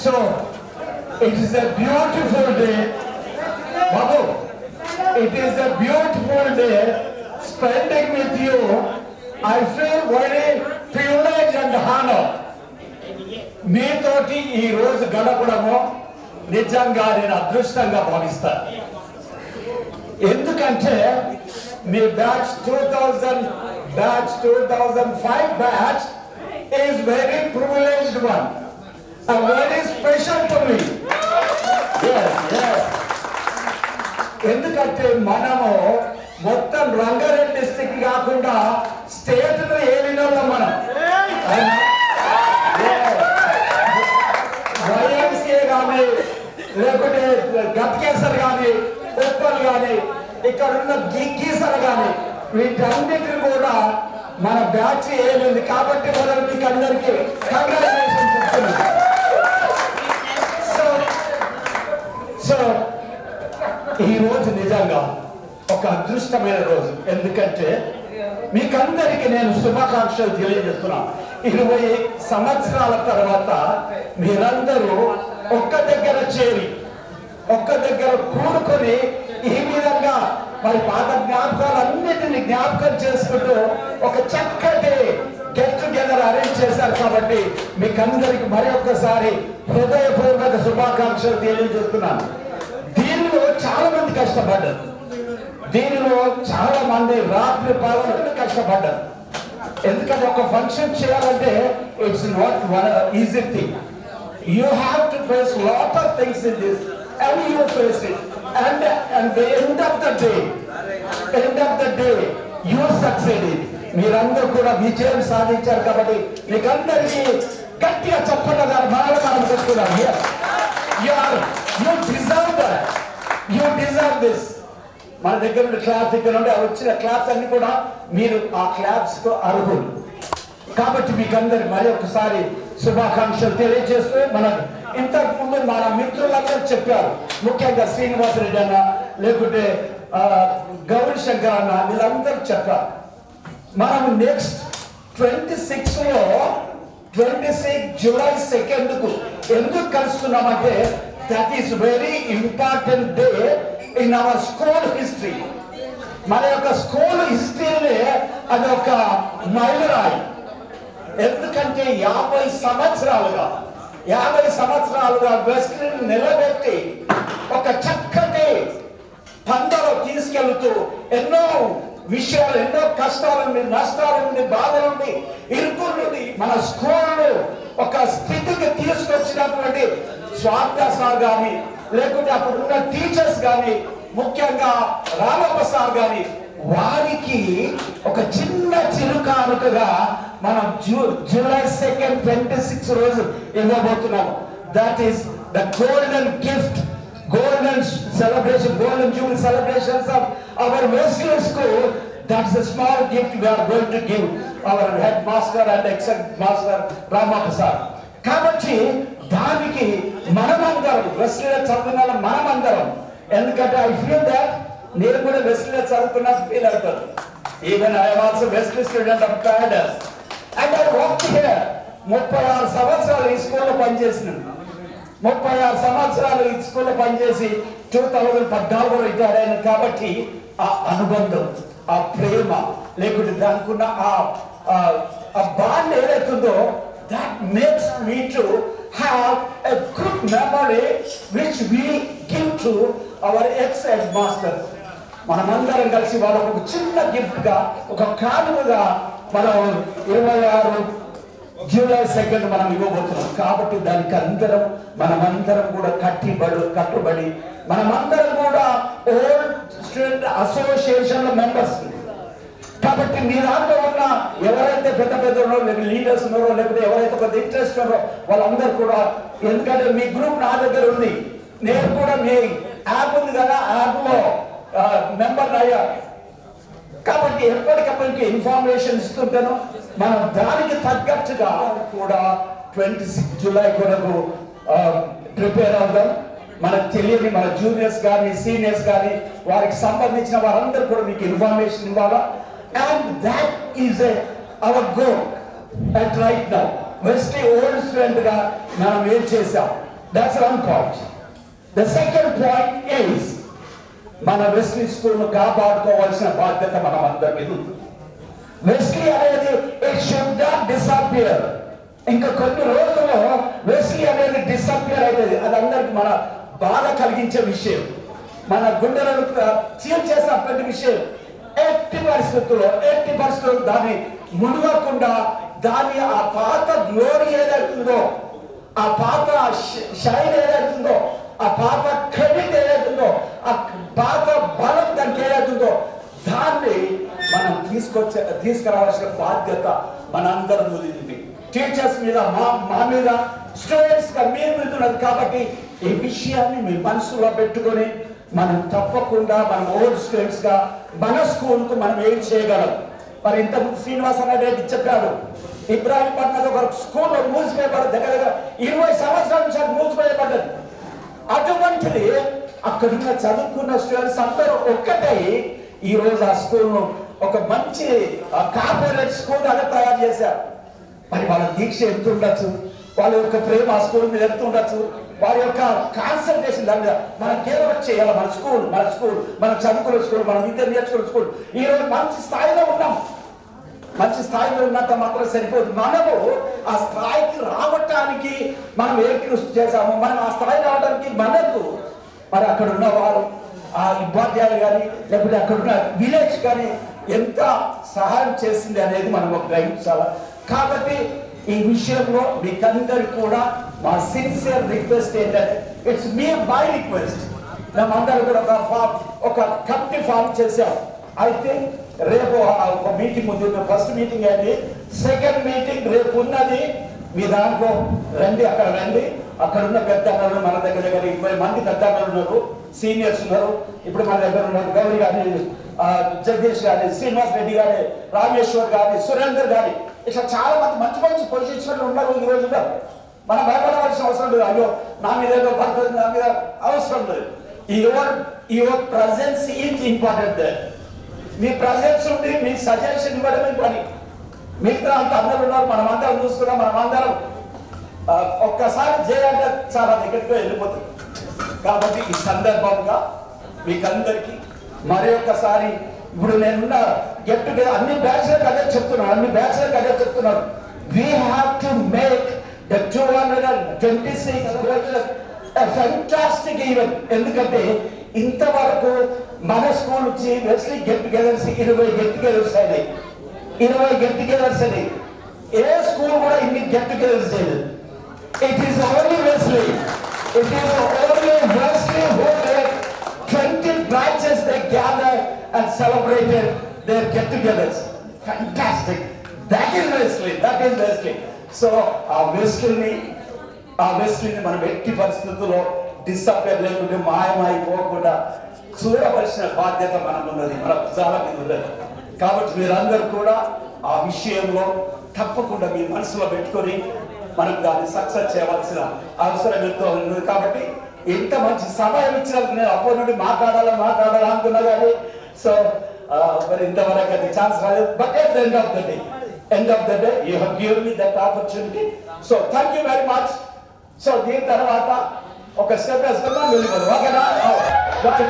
So, it is a beautiful day. Babu, it is a beautiful day spending with you. I feel very privileged and honored. మీతోటి ఈ రోజు గడపడము నిజంగా నేను అదృష్టంగా భావిస్తాను ఎందుకంటే మీ batch two thousand batch two thousand five batch is very privileged one very special to me ఎందుకంటే మనము మొత్తం రంగారెడ్డి డిస్టిక్ కాకుండా స్టేట్ ఏలిన వాళ్ళం మనం. వైఎంసీఏ కానీ లేకుంటే గట్కేసర్ కానీ ఉప్పల్ కానీ ఇక్కడ ఉన్న గీసర్ కానీ వీటన్నిటిని కూడా మన బ్యాచ్ ఏమింది కాబట్టి మనం మీకు అందరికీ కంగ్రాచులేషన్ చెప్తున్నాను. సో ఈ రోజు నిజంగా ఒక అదృష్టమైన రోజు. ఎందుకంటే మీకందరికి నేను శుభాకాంక్షలు తెలియజేస్తున్నా. ఇరవై సంవత్సరాల తర్వాత మీరందరూ ఒక్క దగ్గర చేరి ఒక్క దగ్గర కూడుకొని ఈ విధంగా మరి పాత జ్ఞాపకాలన్నిటిని జ్ఞాపకం చేసుకుంటూ ఒక చక్కటి గెట్ టుగెదర్ అరేంజ్ చేశారు కాబట్టి మీకందరికి మరి ఒక్కసారి హృదయపూర్వక శుభాకాంక్షలు తెలియజేస్తున్నాను. మంది కష్టపడ్డారు. దీనిలో చాలా మంది రాత్రి పగలు కష్టపడ్డారు. ఎందుకంటే ఒక ఫంక్షన్ చేయాలంటే it's not one easy thing you have to face lot of things in this and you face it and and the end of the day end of the day you succeed మీరందరూ కూడా విజయం సాధించారు కాబట్టి మీకందరికీ గట్టిగా చెప్పండి గారు బాగా మనం చెప్తున్నాం యూ ఆర్ డిజర్వ్ దిస్. మన దగ్గర ఉన్న క్లాప్స్ ఇక్కడ నుండి వచ్చిన క్లాప్స్ అన్ని కూడా మీరు ఆ క్లాప్స్కు అర్హులు. కాబట్టి మీకు అందరి మరి ఒకసారి శుభాకాంక్షలు తెలియజేస్తూ మన ఇంతకు ముందు మన మిత్రులందరూ చెప్పారు. ముఖ్యంగా శ్రీనివాసరెడ్డి అన్న లేకుంటే గౌరీ శంకర్ అన్న వీళ్ళందరూ చెప్పారు. మనం నెక్స్ట్ ట్వంటీ సిక్స్లో ట్వంటీ సిక్స్ జూలై సెకండ్కు ఎందుకు కలుస్తున్నామంటే that is very important day in our school history మన యొక్క స్కూల్ హిస్టరీనే అది ఒక మైలురాయి ఎందుకంటే యాభై సంవత్సరాలుగా యాభై సంవత్సరాలుగా వెస్ట్ నిలబెట్టి ఒక చక్కటి పందలో తీసుకెళ్తూ ఎన్నో విషయాలు ఎన్నో కష్టాల నుండి నష్టాల నుండి బాధల నుండి ఇరుకుల నుండి మన స్కూల్ ఒక స్థితికి తీసుకొచ్చినటువంటి స్వార్థ సార్ గాని లేకుంటే అక్కడున్న టీచర్స్ కానీ ముఖ్యంగా రామప్ప సార్ వారికి ఒక చిన్న చిరుకానుకగా మనం జూ జూలై సెకండ్ ట్వంటీ సిక్స్ రోజు ఇవ్వబోతున్నాము that is the golden gift golden celebration golden jubilee celebrations of our మెస్యూర్స్కు that's a small gift we are going to give our headmaster and except master Ramappa sir కాబట్టి దానికి మనమందరం వెస్లీలో చదువుకున్న మనమందరం. ఎందుకంటే I feel that నేను కూడా వెస్లీలో చదువుకున్న feel అవుతాను even I also west student of paradise and I work here ముప్పై ఆరు సంవత్సరాలు ఈ స్కూల్లో పనిచేసినాను ముప్పై ఆరు సంవత్సరాలు ఈ స్కూల్లో పనిచేసి టూ థౌజండ్ పద్నాలుగులో రిటైర్ అయిన కాబట్టి ఆ అనుబంధం ఆ ప్రేమ లేకుంటే దానికి ఉన్న ఆ ఆ- ఆ బాండ్ ఏదైతుందో that makes me to have a good memory which we give to our ex head మనమందరం కలిసి వాళ్ళకు ఒక చిన్న గిఫ్ట్గా ఒక కానుకగా మనం ఇరవై ఆరు జూలై సెకండ్ మనం ఇవ్వబోతున్నాం. కాబట్టి దానికి అందరం మనమందరం కూడా కట్టిబడు కట్టుబడి మనమందరం కూడా ఓల్డ్ స్టూడెంట్ అసోసియేషన్ మెంబర్స్ కాబట్టి మీ దాంట్లో ఉన్న ఎవరైతే పెద్ద పెద్ద ఉన్నారో లేదా లీడర్స్ ఉన్నారో లేకపోతే ఎవరైతే కొంత ఇంట్రెస్ట్ ఉన్నారో వాళ్ళందరూ కూడా ఎందుకంటే మీ గ్రూప్ నా దగ్గర ఉంది. నేను కూడా మీ యాప్ ఉంది కదా యాప్లో మెంబర్ అయ్యా. కాబట్టి ఎప్పటికప్పటికి ఇన్ఫర్మేషన్ ఇస్తుంటాను మనం దానికి తగ్గట్టుగా కూడా ట్వంటీ సిక్స్ జూలై కొరకు ప్రిపేర్ అవుదాం. మనకు తెలియని మన జూనియర్స్ కానీ సీనియర్స్ కానీ వారికి సంబంధించిన వారందరూ కూడా మీకు ఇన్ఫర్మేషన్ ఇవ్వాలా? And that is our goal at right now Wesley old స్టూడెంట్గా మనం ఏం చేశాం? That's one point the second point is మన వెస్లీ స్కూల్ కాపాడుకోవాల్సిన బాధ్యత మనం అందరి మీద ఉంది. వెస్లీ అనేది ఇట్ షుడ్ నాట్ డిసపియర్ ఇంకా కొన్ని రోజుల్లో వెస్లీ అనేది డిసపియర్ అవుతుంది అది అందరికి మన బాధ కలిగించే విషయం. మన గుండెలను చీల్ చేసినటువంటి విషయం. ఎట్టి పరిస్థితుల్లో ఎట్టి పరిస్థితుల్లో దాన్ని మునగకుండా దాని ఆ పాత గ్లోరీ ఏదైతుందో ఆ పాత షైన్ ఏదైతుందో ఆ పాత క్రెడిట్ ఏదైతుందో ఆ పాత బలం దానికి ఏదైతుందో దాన్ని మనం తీసుకొచ్చే తీసుకురావాల్సిన బాధ్యత మనందరం ఉంది టీచర్స్ మీద మా మా మీద స్టూడెంట్స్గా మీ మీద ఉన్నది కాబట్టి ఈ విషయాన్ని మీ మనసులో పెట్టుకొని మనం తప్పకుండా మనం ఓల్డ్ స్టూడెంట్స్గా మన స్కూల్కు మనం ఏం చేయగలం? మరి ఇంత శ్రీనివాస రెడ్డి చెప్పాడు ఇబ్రాహీంపట్నం ఒక స్కూల్ మూసివేయబడి దగ్గర దగ్గర ఇరవై సంవత్సరాల నుంచి అది మూసిపోయబడ్డది అటువంటిది అక్కడున్న చదువుకున్న స్టూడెంట్స్ అందరూ ఒక్కటై ఈ రోజు ఆ స్కూల్ ఒక మంచి కార్పొరేట్ స్కూల్ అనే తయారు చేశారు. మరి వాళ్ళ దీక్ష ఎంత ఉండొచ్చు? వాళ్ళ యొక్క ప్రేమ ఆ స్కూల్ మీద ఎంత ఉండొచ్చు? వారి యొక్క కాన్సన్ట్రేషన్ దాని మీద. మనం కేవలం చేయాలి? మన స్కూల్ మన స్కూల్ మనం చదువుకునే స్కూల్ మనం విద్య నేర్చుకునే స్కూల్. ఈ రోజు మంచి స్థాయిలో ఉన్నాం. మంచి స్థాయిలో ఉన్నంత మాత్రం సరిపోదు. మనము ఆ స్థాయికి రావటానికి మనం ఏ కృషి చేశాము మనం ఆ స్థాయి రావడానికి మనకు మరి అక్కడ ఉన్నవారు ఆ ఉపాధ్యాయులు కానీ లేకపోతే అక్కడ ఉన్న విలేజ్ కానీ ఎంత సహాయం చేసింది అనేది మనం ఒక గ్రహించాలి? కాబట్టి ఈ విషయంలో మీకందరికి కూడా మా సిన్సియర్ రిక్వెస్ట్ ఏంటంటే ఇట్స్ మీ మై రిక్వెస్ట్ మేమందరం కూడా ఒక ఫామ్ ఒక కమిటీ ఫామ్ చేశాం. అయితే రేపు ఆ ఒక మీటింగ్ ఉంది. ఫస్ట్ మీటింగ్ అయింది. సెకండ్ మీటింగ్ రేపు ఉన్నది. మీ దాంట్లో రండి అక్కడ రండి. అక్కడ ఉన్న పెద్ద అన్నలు మన దగ్గర దగ్గర ఇరవై మంది పెద్ద అన్నలు ఉన్నారు. సీనియర్స్ ఉన్నారు. ఇప్పుడు మన దగ్గర ఉన్నారు గౌరీ గారి జగదీష్ గారి శ్రీనివాస్ రెడ్డి గారి రామేశ్వర్ కానీ సురేందర్ కానీ ఇట్లా చాలా మంది మంచి మంచి పొజిషన్లు ఉన్నారు ఈ రోజుల్లో. మనం భయపడవలసిన అవసరం లేదు. అయ్యో నా మీద ఏదో పడుతుంది నా మీద అవసరం లేదు. Your your presence is important me presence ఉండి మీ సజెషన్ ఇవ్వడమే పని. మిగతా అంత అందరూ ఉన్నారు మనం అందరం చూసుకున్నాం మనం అందరం. ఒక్కసారి చేయాలంటే చాలా దగ్గరికి వెళ్ళిపోతుంది కాబట్టి ఈ సందర్భంగా మీకందరికీ మరి ఒక్కసారి ఇప్పుడు నేనున్న గెట్ టుగెదర్ అన్ని బ్యాచ్లకు చెప్తున్నాను అన్ని బ్యాచ్లకు అదే చెప్తున్నాను we have to make the two hundred and twenty six fantastic event ఎందుకంటే ఇంతవరకు మన స్కూల్ నుంచి వెస్లీ గెట్ టుగెదర్స్ ఇరవై గెట్ టుగెదర్స్ అయినాయి. ఇరవై గెట్ టుగెదర్స్ అయినాయి. ఏ స్కూల్ కూడా ఇన్ని గెట్ టుగెదర్స్ చేయలేదు. It is only Wesley it is only Wesley who twenty branches they gather and celebrated their get togethers fantastic that is Wesley that is Wesley so ఆ వెస్లీని ఆ వెస్లీని మనం ఎట్టి పరిస్థితుల్లో డిసప్పేర్ లేకుంటే మాయమైపోకుండా చూడవలసిన బాధ్యత మనకున్నది మన భుజాల మీద ఉన్నది. కాబట్టి మీరందరూ కూడా ఆ విషయంలో తప్పకుండా మీ మనసులో పెట్టుకొని మనం దాన్ని సక్సెస్ చేయవలసిన అవసరం ఎంతో ఉన్నది. కాబట్టి ఎంత మంచి సమయం ఇచ్చినందుకు నేను అప్పటి నుండి మాట్లాడాలా మాట్లాడాలా అనుకున్నా కానీ so మరి ఇంతవరకు అది ఛాన్స్ రాలేదు but at end of the day end of the day you have give me that opportunity so thank you very much so దీని తర్వాత ఒక స్టెప్ వేసుకుందాం వెళ్ళిపోదు ఓకేనా ఓకే